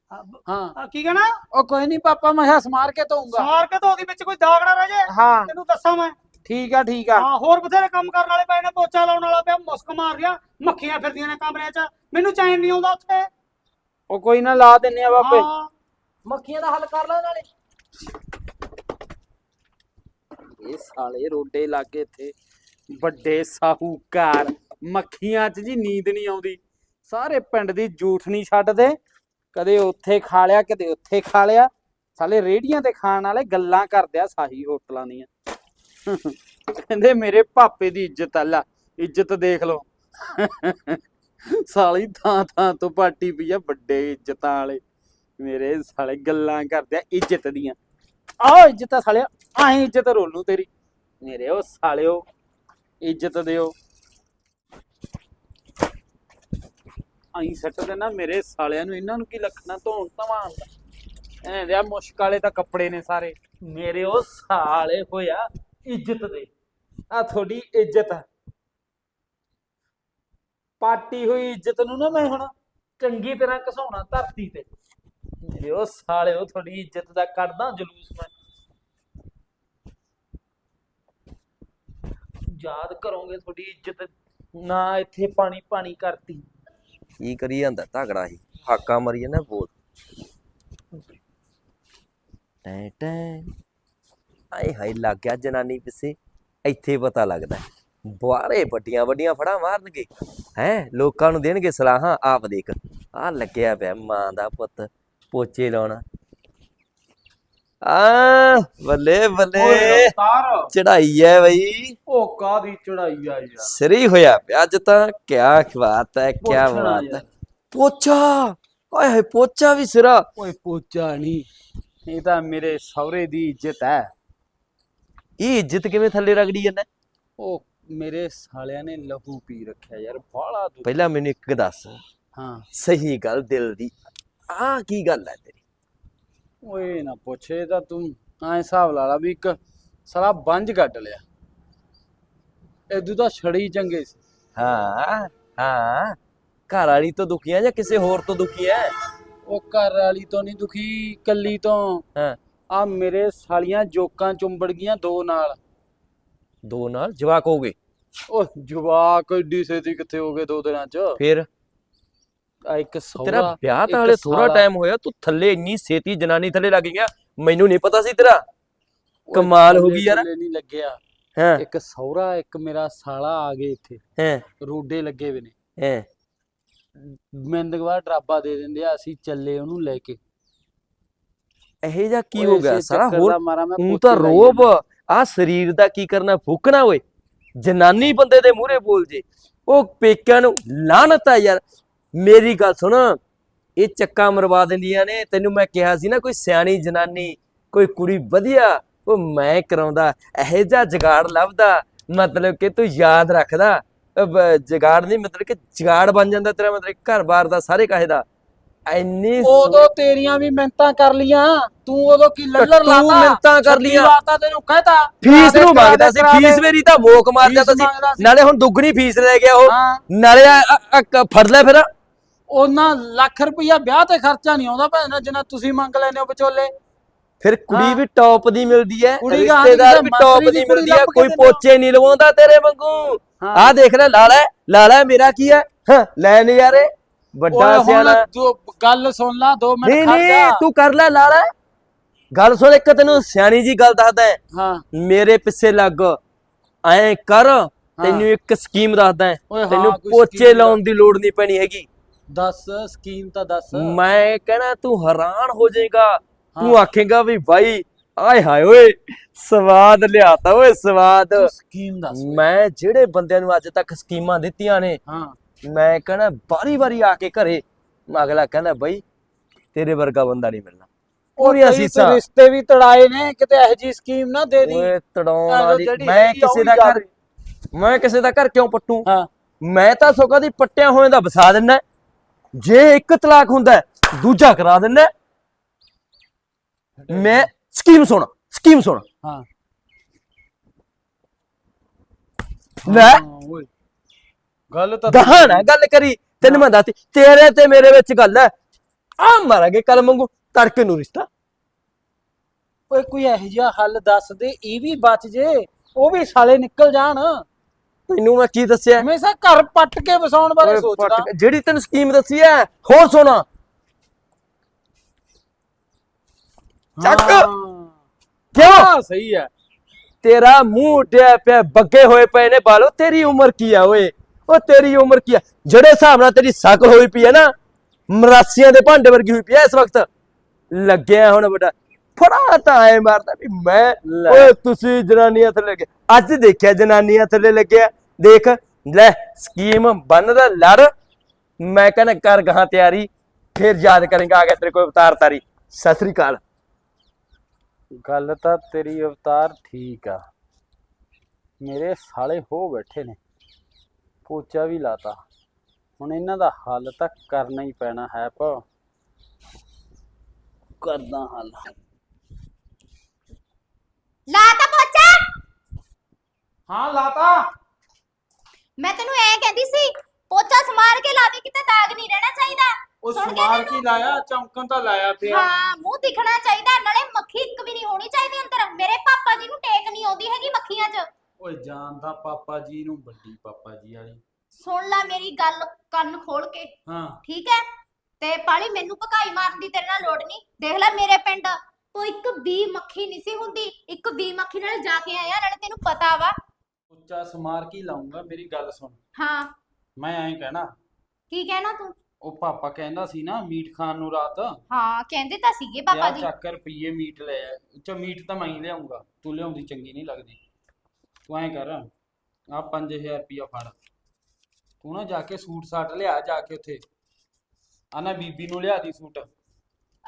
ਹਾਂ ਕੀ ਕਹਿਣਾ? ਉਹ ਕੋਈ ਨਹੀਂ ਪਾਪਾ ਮੈਂ ਕਿਹਾ ਸਮਾਰ ਕੇ ਧੋਊਂਗਾ। ਸਾਰ ਕੇ ਧੋਦੀ ਵਿੱਚ ਕੋਈ ਦਾਗ ਨਾ ਰਹਿ ਜੇ ਹਾਂ। ਤੈਨੂੰ ਦੱਸਾਂ ਮੈਂ। ਠੀਕ ਆ ਠੀਕ ਆ। ਹਾਂ ਹੋਰ ਬਥੇਰੇ ਕੰਮ ਕਰਨ ਵਾਲੇ ਪਏ ਨੇ ਪੋਚਾ ਲਾਉਣ ਵਾਲਾ ਪਿਆ ਮੁਸਕ ਮਾਰ ਰਿਹਾ ਮੱਖੀਆਂ ਫਿਰਦੀਆਂ ਨੇ ਕਮਰਿਆਂ 'ਚ। ਮੈਨੂੰ ਚੈਨ ਨਹੀਂ ਆਉਂਦਾ ਉੱਥੇ। ਉਹ ਕੋਈ ਨਾ ਲਾ ਦਿੰਨੇ ਆ ਬਾਪੇ ਹਾਂ। ਮੱਖੀਆਂ ਦਾ ਹੱਲ ਕਰ ਲੈ ਨਾਲੇ। ਇਹ ਸਾਲੇ ਰੋਡੇ ਲਾਗੇ ਇੱਥੇ। ਵੱਡੇ ਸਾਹੂਕਾਰ। ਮੱਖੀਆਂ 'ਚ ਜੀ ਨੀਂਦ ਨਹੀਂ ਆਉਂਦੀ। ਸਾਰੇ ਪਿੰਡ ਦੀ ਜੂਠ ਨਹੀਂ ਛੱਡਦੇ ਕਦੇ ਉੱਥੇ ਖਾ ਲਿਆ, ਕਦੇ ਉੱਥੇ ਖਾ ਲਿਆ। ਸਾਲੇ ਰੇੜੀਆਂ ਤੇ ਖਾਣ ਵਾਲੇ ਗੱਲਾਂ ਕਰਦੇ ਆ ਸਾਹੀ ਹੋਟਲਾਂ ਦੀਆਂ। ਕਹਿੰਦੇ ਮੇਰੇ ਪਾਪੇ ਦੀ ਇੱਜ਼ਤ ਆ ਇੱਜ਼ਤ ਦੇਖ ਲਓ। ਸਾਲੀ ਥਾਂ ਥਾਂ ਤੋਂ ਪਾਟੀ ਪਈ ਆ ਵੱਡੇ ਇੱਜ਼ਤਾਂ ਵਾਲੇ। ਮੇਰੇ ਸਾਲੇ ਗੱਲਾਂ ਕਰਦੇ ਆ, ਇੱਜ਼ਤ ਦੀਆਂ। ਆਹ ਇੱਜ਼ਤ ਆ ਸਾਲਿਆ, ਆਹੀਂ ਇੱਜ਼ਤ ਰੋਲੂ ਤੇਰੀ। ਮੇਰੇ ਉਹ ਸਾਲਿਓ, ਇੱਜ਼ਤ ਦਿਓ। ਆਹੀਂ ਸੱਟ ਦੇਣਾ ਮੇਰੇ ਸਾਲਿਆਂ ਨੂੰ, ਇਹਨਾਂ ਨੂੰ ਕੀ ਲੱਖਣਾ, ਧੋਣ ਧਵਾਣ ਦਾ। ਐਂ ਦੇ ਮੁਸ਼ਕ ਵਾਲੇ ਤਾਂ ਕੱਪੜੇ ਨੇ ਸਾਰੇ। ਮੇਰੇ ਉਹ ਸਾਲੇ ਹੋਇਆ, ਇੱਜ਼ਤ ਦੇ। ਆ ਤੁਹਾਡੀ ਇੱਜ਼ਤ ਆ। ਪਾਟੀ ਹੋਈ ਇੱਜ਼ਤ ਨੂੰ ਨਾ ਮੈਂ ਹੁਣ ਚੰਗੀ ਤਰ੍ਹਾਂ ਘਸਾਉਣਾ ਧਰਤੀ ਤੇ। ਮੇਰੇ ਉਹ ਸਾਲੇ ਤੁਹਾਡੀ ਇੱਜ਼ਤ ਦਾ ਕੱਢਦਾ ਜਲੂਸ ਮੈਂ। ਯਾਦ ਕਰੋਗੇ ਤੁਹਾਡੀ ਇੱਜ਼ਤ। ਨਾ ਇੱਥੇ ਪਾਣੀ ਪਾਣੀ ਕਰਤੀ। ਕੀ ਕਰੀ ਜਾਂਦਾ ਤਗੜਾ ਹੀ ਹਾਕਾ ਮਰੀ ਜਾਂਦਾ ਬੋਲ ਟੈ ਟੈ। ਆਏ ਹਾਏ, ਲੱਗ ਗਿਆ ਜਨਾਨੀ ਪਿੱਛੇ। ਇੱਥੇ ਪਤਾ ਲੱਗਦਾ ਬਾਰੇ ਵੱਡੀਆਂ ਵੱਡੀਆਂ ਫੜਾ ਮਾਰਨਗੇ। ਹੈ, ਲੋਕਾਂ ਨੂੰ ਦੇਣਗੇ ਸਲਾਹਾਂ, ਆਪ ਦੇਖ। ਆ ਲੱਗਿਆ ਪਿਆ ਮਾਂ ਦਾ ਪੁੱਤ। ਪੋਚੇ ਲਾਉਣਾ। ਆ ਬੱਲੇ ਬੱਲੇ। ਤਾਰ ਚੜਾਈ ਐ ਬਈ। ਉਹ ਕਾਦੀ ਚੜਾਈ ਆ ਯਾਰ। ਸਰੀ ਹੋਇਆ ਪਿਆ ਅੱਜ ਤਾਂ। ਕਿਆ ਬਾਤ ਹੈ ਕਿਆ ਬਾਤ। ਹੈ ਪੋਚਾ। ਹਾਏ ਪੋਚਾ ਵੀ ਸਿਰਾ। ਓਏ ਪੋਚਾ ਨਹੀਂ ਇਹ ਤਾਂ ਮੇਰੇ ਸਹੁਰੇ ਦੀ ਇੱਜ਼ਤ ਹੈ ਇਹ ਇੱਜ਼ਤ ਕਿਵੇਂ ਥੱਲੇ ਰਗੜੀ ਜਾਂਦਾ? ਉਹ ਮੇਰੇ ਸਾਲਿਆਂ ਨੇ ਲਹੂ ਪੀ ਰੱਖਿਆ ਯਾਰ ਦੁੱਖ। ਪਹਿਲਾਂ ਮੈਨੂੰ ਇੱਕ ਦੱਸ। ਹਾਂ। ਸਹੀ ਗੱਲ ਦਿਲ ਦੀ ਆਹ ਕੀ ਗੱਲ ਹੈ ਤੇਰੀ? ਓਏ ਨਾ ਪੁੱਛੇ ਤਾਂ ਤੂੰ ਐ ਹਿਸਾਬ ਲਾ ਲਾ ਵੀ ਇੱਕ ਸਾਲਾ ਬੰਜ ਕੱਢ ਲਿਆ। ਇਦੂ ਤਾਂ ਛੜੀ ਚੰਗੇ ਸੀ। ਹਾਂ ਹਾਂ। ਘਰ ਵਾਲੀ ਤੋਂ ਦੁਖੀ ਹੈ ਜਾਂ ਕਿਸੇ ਹੋਰ ਤੋਂ ਦੁਖੀ ਹੈ? ਉਹ ਘਰ ਵਾਲੀ ਤੋਂ ਨਹੀਂ ਦੁਖੀ ਕੱਲੀ ਤੋਂ। ਹਾਂ। ਆ ਮੇਰੇ ਸਾਲੀਆਂ ਜੋਕਾਂ ਚੁੰਬੜ ਗਈਆਂ ਦੋ ਨਾਲ। ਦੋ ਨਾਲ? ਜਵਾਕ ਹੋ ਗਏ? ਉਹ ਜਵਾਕ ਏਡੀ ਛੇਤੀ ਕਿੱਥੇ ਹੋ ਗਏ ਦੋ ਦਿਨਾਂ ਚ? ਫਿਰ? ਆ ਇੱਕ ਤੇਰਾ ਸੌਰਾ ਵਿਆਹ ਤਾਂ ਹਲੇ ਥੋੜਾ ਸਾਲਾ। ਟਾਈਮ ਹੋਇਆ ਤੂੰ ਥੱਲੇ ਇੰਨੀ ਛੇਤੀ ਜਨਾਨੀ ਥੱਲੇ ਲੱਗ ਗਿਆ ਮੈਨੂੰ ਨਹੀਂ ਪਤਾ ਸੀ ਤੇਰਾ। ਕਮਾਲ ਹੋ ਗਈ ਯਾਰ। ਨਹੀਂ ਲੱਗਿਆ। ਹਾਂ? ਇੱਕ ਸੌਰਾ ਇੱਕ ਮੇਰਾ ਸਾਲਾ ਆ ਗਏ ਇੱਥੇ। ਹਾਂ? ਰੋਡੇ ਲੱਗੇ ਵੇ ਨੇ। ਹਾਂ? ਮਿੰਦਗਵਾ ਡਰਾਬਾ ਦੇ ਦਿੰਦੇ ਆ ਅਸੀਂ ਚੱਲੇ ਉਹਨੂੰ ਲੈ ਕੇ। ਇਹ ਜਾਂ ਕੀ ਹੋ ਗਿਆ? ਸਾਰਾ ਹੋਰ ਤੂੰ ਤਾਂ ਰੋਬ। ਆ ਸਰੀਰ ਦਾ ਕੀ ਕਰਨਾ? ਫੂਕਣਾ ਓਏ ਜਨਾਨੀ ਬੰਦੇ ਦੇ ਮੂਹਰੇ ਬੋਲ ਜੇ। ਉਹ ਪੇਕਿਆਂ ਨੂੰ ਲਾਹਨਤ ਆ ਯਾਰ। ਮੇਰੀ ਗੱਲ ਸੁਣ ਇਹ ਚੱਕਾ ਮਰਵਾ ਦਿੰਦੀਆਂ ਨੇ। ਤੈਨੂੰ ਮੈਂ ਕਿਹਾ ਸੀ ਨਾ ਕੋਈ ਸਿਆਣੀ ਜਨਾਨੀ ਕੋਈ ਕੁੜੀ ਵਧੀਆ ਉਹ ਮੈਂ ਕਰਾਉਂਦਾ ਇਹੋ ਜਿਹਾ ਜਗਾੜ ਲੱਭਦਾ। ਮਤਲਬ ਕਿ ਤੂੰ ਯਾਦ ਰੱਖਦਾ। ਜਗਾੜ ਨਹੀਂ ਮਤਲਬ ਕਿ ਜਗਾੜ ਬਣ ਜਾਂਦਾ ਤੇਰਾ ਮਤਲਬ ਘਰ-ਬਾਰ ਦਾ ਸਾਰੇ ਕਾਹੇ ਦਾ। ਸੋ- ਉਦੋਂ ਤੇਰੀਆਂ ਵੀ ਮਿੰਤਾਂ ਕਰ ਲੀਆਂ ਤੂੰ ਉਦੋਂ ਕੀ ਲੱਲਰ ਤੂੰ ਲਾਤਾ? ਮਿੰਨਤਾਂ ਕਰ ਛੱਤੀ ਲੀਆਂ। ਲਾਤਾ ਤੈਨੂੰ ਕਹਿਤਾ? ਫੀਸ ਕਰਾ ਨੂੰ ਮੰਗਦਾ ਸੀ ਕਰਾ ਫੀਸ ਮੇਰੀ ਤਾਂ ਮੋਕ ਮਾਰ ਜਾਂਦਾ ਸੀ। ਨਾਲੇ ਹੁਣ ਦੁੱਗਣੀ ਫੀਸ ਲੈ ਗਿਆ ਉਹ। ਨਾਲੇ ਫੜ ਲੈ ਫਿਰ। ਉਹਨਾਂ ਲੱਖ ਰੁਪਈਆ ਵਿਆਹ ਤੇ ਖਰਚਾ ਨਹੀਂ ਆਉਂਦਾ ਭੈਣ ਜਿੰਨਾ ਤੁਸੀਂ ਮੰਗ ਲੈਨੇ ਹੋ ਵਿਚੋਲੇ। ਫਿਰ ਕੁੜੀ। ਵੀ ਟੌਪ ਦੀ ਮਿਲਦੀ ਹੈ ਕੁੜੀ ਦੀ ਰਿਸ਼ਤੇਦਾਰ ਵੀ ਟੌਪ ਦੀ ਦੀ ਮਿਲਦੀ ਹੈ ਕੋਈ। ਪੋਚੇ ਨਹੀਂ ਲਵਾਉਂਦਾ ਤੇਰੇ ਵਾਂਗੂ। ਆਹ ਦੇਖ ਲੈ ਲਾਲਾ ਲਾਲਾ ਮੇਰਾ ਕੀ ਹੈ। ਲੈ ਨਜ਼ਾਰੇ ਵੱਡਾ ਸਿਆਣਾ। ਜੋ ਗੱਲ ਸੁਣ ਲਾ 2 ਨਹੀਂ ਮਿੰਟ ਖੜ ਨਹੀਂ ਜਾ। ਤੂੰ ਕਰ ਲੈ ਲਾਲਾ ਗੱਲ ਸੁਣ ਇੱਕ ਤੈਨੂੰ ਸਿਆਣੀ ਜੀ ਗੱਲ ਦੱਸਦਾ ਹੈ। ਮੇਰੇ ਪਿੱਛੇ ਲੱਗ ਐਂ ਕਰ ਤੈਨੂੰ ਇੱਕ ਸਕੀਮ ਦੱਸਦਾ ਤੈਨੂੰ ਪੋਚੇ ਲਾਉਣ ਦੀ ਲੋੜ ਨਹੀਂ ਪੈਣੀ ਹੈਗੀ। ਦੱਸ ਸਕੀਮ ਤਾਂ ਦੱਸ। ਮੈਂ ਕਹਿਣਾ ਤੂੰ ਹੈਰਾਨ ਹੋ ਜਾਏਗਾ। ਤੂੰ। ਆਖੇਗਾ ਵੀ ਭਾਈ ਆਏ ਹਾਏ ਓਏ ਸਵਾਦ ਲਿਆਤਾ ਓਏ ਸਵਾਦ। ਤੂੰ ਸਕੀਮ ਦੱਸ ਮੈਂ ਜਿਹੜੇ ਬੰਦਿਆਂ ਨੂੰ ਅੱਜ ਤੱਕ ਸਕੀਮਾਂ ਦਿੱਤੀਆਂ ਨੇ ਹਾਂ। ਮੈਂ ਕਹਿਣਾ ਬਾਰੀ ਬਾਰੀ ਆ ਕੇ ਘਰੇ ਅਗਲਾ ਕਹਿੰਦਾ ਬਈ ਤੇਰੇ ਵਰਗਾ ਬੰਦਾ ਨਹੀਂ ਮਿਲਣਾ। ਤੇ ਸੀਸਾਂ ਰਿਸ਼ਤੇ ਵੀ ਤੜਾਏ ਨੇ ਕਿਤੇ ਇਹੋ ਜੀ ਸਕੀਮ ਨਾ ਦੇ ਦੀ। ਓਏ ਤੜਾਉਣ ਵਾਲੀ ਮੈਂ ਕਿਸੇ ਦਾ ਘਰ ਮੈਂ ਕਿਸੇ ਦਾ ਘਰ ਕਿਉਂ ਪੱਟੂ? ਹਾਂ। ਮੈਂ ਤਾਂ ਸੋਗਾ ਦੀ ਪੱਟਿਆ ਹੋਏ ਦਾ ਵਸਾ ਦਿੰਦਾ ਜੇ ਇੱਕ ਤਲਾਕ ਹੁੰਦਾ ਹੈ, ਦੂਜਾ ਕਰਾ ਦਿੰਦਾ ਮੈਂ ਸਕੀਮ ਸੁਣ ਸਕੀਮ ਸੁਣ। ਹਾਂ। ਲੈ। ਹਾਂ, ਓਏ। ਗੱਲ ਤਾਂ ਗਾਹਾਂ ਨਾ ਗੱਲ ਕਰੀ। ਤੈਨੂੰ ਮੈਂ ਦੱਸਤੀ ਤੇਰੇ ਤੇ ਮੇਰੇ ਵਿੱਚ ਗੱਲ ਹੈ। ਆ ਮਾਰਾਂਗੇ ਕੱਲ ਮੰਗੂ ਤੜਕੇ ਨੂੰ ਰਿਸ਼ਤਾ। ਓਏ ਕੋਈ ਇਹੋ ਜਿਹਾ ਹੱਲ ਦੱਸ ਦੇ ਇਹ ਵੀ ਬਚ ਜੇ ਉਹ ਵੀ ਸਾਲੇ ਨਿਕਲ ਜਾਣ। ਤੈਨੂੰ ਮੈਂ ਕੀ ਦੱਸਿਆ? ਹਮੇਸ਼ਾ ਘਰ ਪੱਟ ਕੇ ਵਸਾਉਣ ਬਾਰੇ ਸੋਚਦਾ। ਜਿਹੜੀ ਤੈਨੂੰ ਸਕੀਮ ਦੱਸੀ ਹੈ ਹੋਰ ਸੁਣਾ। ਚੱਕ। ਕਿਉਂ? ਸਹੀ ਹੈ। ਤੇਰਾ ਮੂੰਹ ਉੱਡਿਆ ਪਿਆ ਬੱਗੇ ਹੋਏ ਪਏ ਨੇ ਬਾਲੋ ਤੇਰੀ ਉਮਰ ਕੀ ਆ ਓਏ? ਉਹ ਤੇਰੀ ਉਮਰ ਕੀ ਆ? ਜਿਹੜੇ ਹਿਸਾਬ ਨਾਲ ਤੇਰੀ ਸ਼ਕਲ ਹੋਈ ਪਈ ਹੈ ਨਾ ਮਰਾਸੀਆਂ ਦੇ ਭਾਂਡੇ ਵਰਗੀ ਹੋਈ ਪਈ ਐ ਇਸ ਵਕਤ। ਲੱਗਿਆ ਹੁਣ ਵੱਡਾ। ਫੜਾ ਤਾਂ ਐ ਮਾਰਦਾ ਵੀ ਮੈਂ। ਓਏ ਤੁਸੀਂ ਜਨਾਨੀਆਂ ਥੱਲੇ ਲੱਗੇ। ਅੱਜ ਦੇਖਿਆ ਜਨਾਨੀਆਂ ਥੱਲੇ ਲੱਗਿਆ। ਦੇਖ ਲੈ ਸਕੀਮ ਬੰਨਦਾ ਲੜ। ਮੈਂ ਕਹਿੰਦਾ ਕਰ ਗਾਂ ਤਿਆਰੀ ਫਿਰ ਯਾਦ ਕਰਾਂਗਾ ਆ ਗਿਆ ਤੇਰੇ ਕੋਈ ਅਵਤਾਰ ਤਾਰੀ। ਸਤਿ ਸ੍ਰੀ ਅਕਾਲ। ਗੱਲ ਤਾਂ ਤੇਰੀ ਅਵਤਾਰ ਠੀਕ ਆ। ਮੇਰੇ ਸਾਲੇ ਹੋ ਬੈਠੇ ਨੇ। ਪੋਚਾ ਵੀ ਲਾਤਾ। ਹੁਣ ਇਹਨਾਂ ਦਾ ਹੱਲ ਤਾਂ ਕਰਨਾ ਹੀ ਪੈਣਾ ਹੈ ਪ ਕਰਦਾ ਹੱਲ। ਲਾ ਤਾਂ ਪੋਚਾ? ਹਾਂ ਲਾਤਾ। ਮੈਂ ਤੈਨੂੰ ਐ ਕਹਿੰਦੀ ਸੀ ਪੋਚਾ ਸਮਾਰ ਕੇ ਲਾ ਦੇ ਕਿਤੇ ਦਾਗ ਨਹੀਂ ਰਹਿਣਾ ਚਾਹੀਦਾ। ਉਹ ਸੁਣ ਕੇ ਸਮਾਰ ਤੈਨੂੰ? ਕੀ ਲਾਇਆ? ਚਮਕਣ ਤਾਂ ਲਾਇਆ ਪਿਆ। ਹਾਂ ਮੂੰਹ ਦਿਖਣਾ ਚਾਹੀਦਾ ਨਾਲੇ ਮੱਖੀ ਇੱਕ ਵੀ ਨਹੀਂ ਹੋਣੀ ਚਾਹੀਦੀ ਅੰਦਰ। ਮੇਰੇ ਪਾਪਾ ਜੀ ਨੂੰ ਟੇਕ ਨਹੀਂ ਆਉਂਦੀ ਹੈਗੀ ਮੱਖੀਆਂ 'ਚ। ਓਏ ਜਾਣਦਾ ਪਾਪਾ ਜੀ ਨੂੰ ਵੱਡੀ ਪਾਪਾ ਜੀ ਵਾਲੀ। ਸੁਣ ਲੈ ਮੇਰੀ ਗੱਲ ਕੰਨ ਖੋਲ ਕੇ। ਹਾਂ। ਠੀਕ ਹੈ? ਤੇ ਪਾਲੀ ਮੈਨੂੰ ਭਕਾਈ ਮਾਰਨ ਦੀ ਤੇਰੇ ਨਾਲ ਲੋੜ ਨਹੀਂ। ਦੇਖ ਲੈ ਮੇਰੇ ਪਿੰਡ ਤੋਂ ਇੱਕ ਵੀ ਮੱਖੀ ਨਹੀਂ ਸੀ ਹੁੰਦੀ। ਇੱਕ ਵੀ ਮੱਖੀ ਨਾਲ ਜਾ ਕੇ ਆਇਆ ਨਾਲੇ ਤੈਨੂੰ ਪਤਾ ਵਾ। ਉੱਚਾ ਸਮਾਰ ਕੀ ਲਾਉਂਗਾ ਮੇਰੀ ਗੱਲ ਸੁਣ। ਹਾਂ। ਮੈਂ ਐਂ ਕਹਿਣਾ ਕੀ ਕਹਿਣਾ ਤੂੰ? ਉਹ ਪਾਪਾ ਕਹਿੰਦਾ ਸੀ ਨਾ ਮੀਟ ਖਾਣ ਨੂੰ ਰਾਤ। ਹਾਂ ਕਹਿੰਦੇ ਤਾਂ ਸੀਗੇ ਪਾਪਾ ਯਾਰ ਜੀ। ਚੱਕ ਰੁਪਈਏ ਮੀਟ ਲੈ ਆ। ਉੱਚਾ ਮੀਟ ਤਾਂ ਮੈਂ ਹੀ ਲਿਆਉਂਗਾ। ਤੂੰ ਲਿਆਉਂਦੀ ਚੰਗੀ ਨਹੀਂ ਲੱਗਦੀ। ਤੂੰ ਐਂ ਕਰ ਆ 5000 ਰੁਪਈਆ ਫੜ। ਤੂੰ ਨਾ ਜਾ ਕੇ ਸੂਟ ਸਾਟ ਲਿਆ ਜਾ ਕੇ ਉੱਥੇ। ਆ ਨਾ ਬੀਬੀ ਨੂੰ ਲਿਆ ਦੀ ਸੂਟ।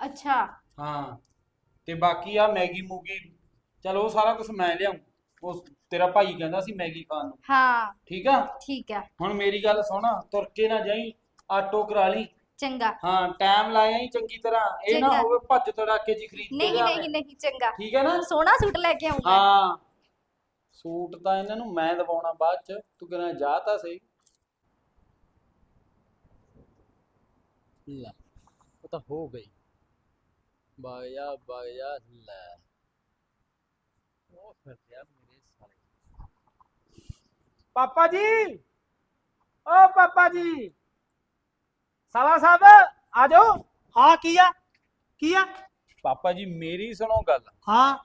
ਅੱਛਾ। ਹਾਂ। ਤੇ ਬਾਕੀ ਆ ਮੈਗੀ ਮੂਗੀ ਚਲ ਉਹ ਸਾਰਾ ਕੁਝ ਮੈਂ ਲਿਆਉਂ ਉਹ ਤੇਰਾ ਭਾਈ ਕਹਿੰਦਾ ਸੀ ਮੈਗੀ ਖਾਣ ਨੂੰ। ਹਾਂ। ਠੀਕ ਆ? ਠੀਕ ਆ। ਹੁਣ ਮੇਰੀ ਗੱਲ ਸੁਣ ਤੁਰ ਕੇ ਨਾ ਜਾਈ ਆਟੋ ਕਰਾ ਲਈ। ਚੰਗਾ। ਹਾਂ ਟਾਈਮ ਲਾਇਆ ਹੀ ਚੰਗੀ ਤਰ੍ਹਾਂ। ਇਹ ਨਾ ਚੰਗਾ। ਹੋਵੇ ਭੱਜ ਤੜਾਕੇ ਜੀ ਖਰੀਦ ਕੇ ਨਹੀਂ ਲਿਆਵੇਂ। ਨਹੀਂ ਨਹੀਂ ਚੰਗਾ। ਠੀਕ ਹੈ ਨਾ? ਸੋਹਣਾ ਸੂਟ ਲੈ ਕੇ ਆਉਂਗਾ ਹਾਂ। ਸੂਟ ਤਾਂ ਇਹਨਾਂ ਨੂੰ ਮੈਂ ਦਵਾਉਣਾ ਬਾਅਦ ਚ। ਤੂੰ ਕਹਿੰਦਾ ਜਾ ਤਾਂ ਸਹੀ। ਲੈ ਉਹ ਤਾਂ ਹੋ ਗਈ। ਬਾਇਆ ਬਾਇਆ ਲੈ। ਉਹ ਫਿਰ ਸਾਲੇ ਪਾਪਾ ਜੀ ਓ ਪਾਪਾ ਜੀ। ਸਾਲਾ ਸਾਹਿਬ ਆ ਜਾਓ। ਹਾਂ ਕੀ ਆ? ਕੀ ਆ? ਪਾਪਾ ਜੀ ਮੇਰੀ ਸੁਣੋ ਗੱਲ। ਹਾਂ।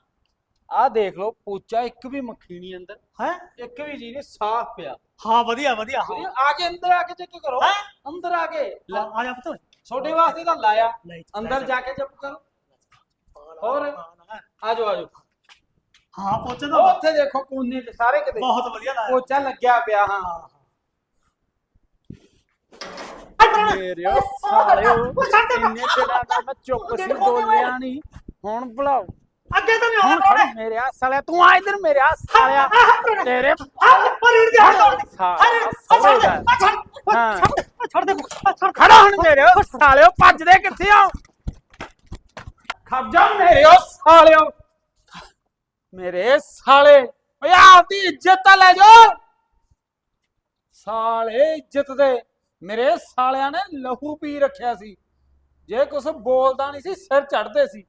ਆਹ ਦੇਖ ਲਓ ਪੋਚਾ ਇੱਕ ਵੀ ਮੱਖੀ ਨਹੀਂ ਅੰਦਰ। ਹੈ? ਇੱਕ ਵੀ ਜੀ ਨਹੀਂ ਸਾਫ਼ ਪਿਆ। ਹਾਂ ਵਧੀਆ ਵਧੀਆ ਹਾਂ। ਆ ਕੇ ਅੰਦਰ ਆ ਕੇ ਚੈੱਕ ਕਰੋ। ਹੈਂ? ਅੰਦਰ ਆ ਕੇ। ਲੈ, ਆ ਜਾ ਪੁੱਤ। ਤੁਹਾਡੇ ਵਾਸਤੇ ਤਾਂ ਲਾਇਆ। ਲੈ ਅੰਦਰ ਜਾ ਕੇ ਚੈੱਕ ਕਰੋ। ਹੋਰ? ਆ ਜਾਓ ਆ ਜਾਓ। ਹਾਂ ਉਹ ਤਾਂ ਉੱਥੇ ਦੇਖੋ ਕੋਨੇ 'ਚ ਸਾਰੇ ਕਿਤੇ। ਬਹੁਤ ਵਧੀਆ ਲਾਇਆ। ਪੋਚਾ ਲੱਗਿਆ ਪਿਆ ਹਾਂ। ਹਾਂ ਮੇਰੇ ਸਾਲਿਓ। ਇੰਨੇ ਦਿਨਾਂ ਦਾ ਮੈਂ ਚੁੱਪ ਸੀ ਬੋਲਿਆ ਨਹੀਂ ਹੁਣ ਬੁਲਾਓ। ਅੱਗੇ ਤਾਂ ਨਹੀਂ ਹੁਣ ਆਉਣਾ ਖੜ ਮੇਰੇ ਆ ਸਾਲਿਆ ਤੂੰ ਆ ਇਧਰ ਮੇਰੇ ਆ ਸਾਲਿਆ। ਤੇਰੇ ਪਰ ਇਹ ਦੇ। ਹਟ ਸਾਲਿਆ ਸੌੜੇ ਦਾ। ਹਾਂ। ਛੱਡ ਦੇ। ਛੱਡ ਖੜਾ ਹੁਣ ਮੇਰੇ ਓ ਸਾਲਿਓ ਭੱਜਦੇ ਕਿੱਥੇ ਆ? ਖੱਜਾ ਮੇਰੇ ਓ ਸਾਲਿਓ। ਮੇਰੇ ਸਾਲੇ, ਓਏ ਆਪਦੀ ਇੱਜ਼ਤ ਤਾਂ ਲੈ ਜਾ ਸਾਲੇ ਇੱਜ਼ਤ ਦੇ ਮੇਰੇ ਸਾਲਿਆਂ ਨੇ ਲਹੂ ਪੀ ਰੱਖਿਆ ਸੀ। ਜੇ ਕੁਝ ਬੋਲਦਾ ਨਹੀਂ ਸੀ, ਸਿਰ ਚੜਦੇ ਸੀ।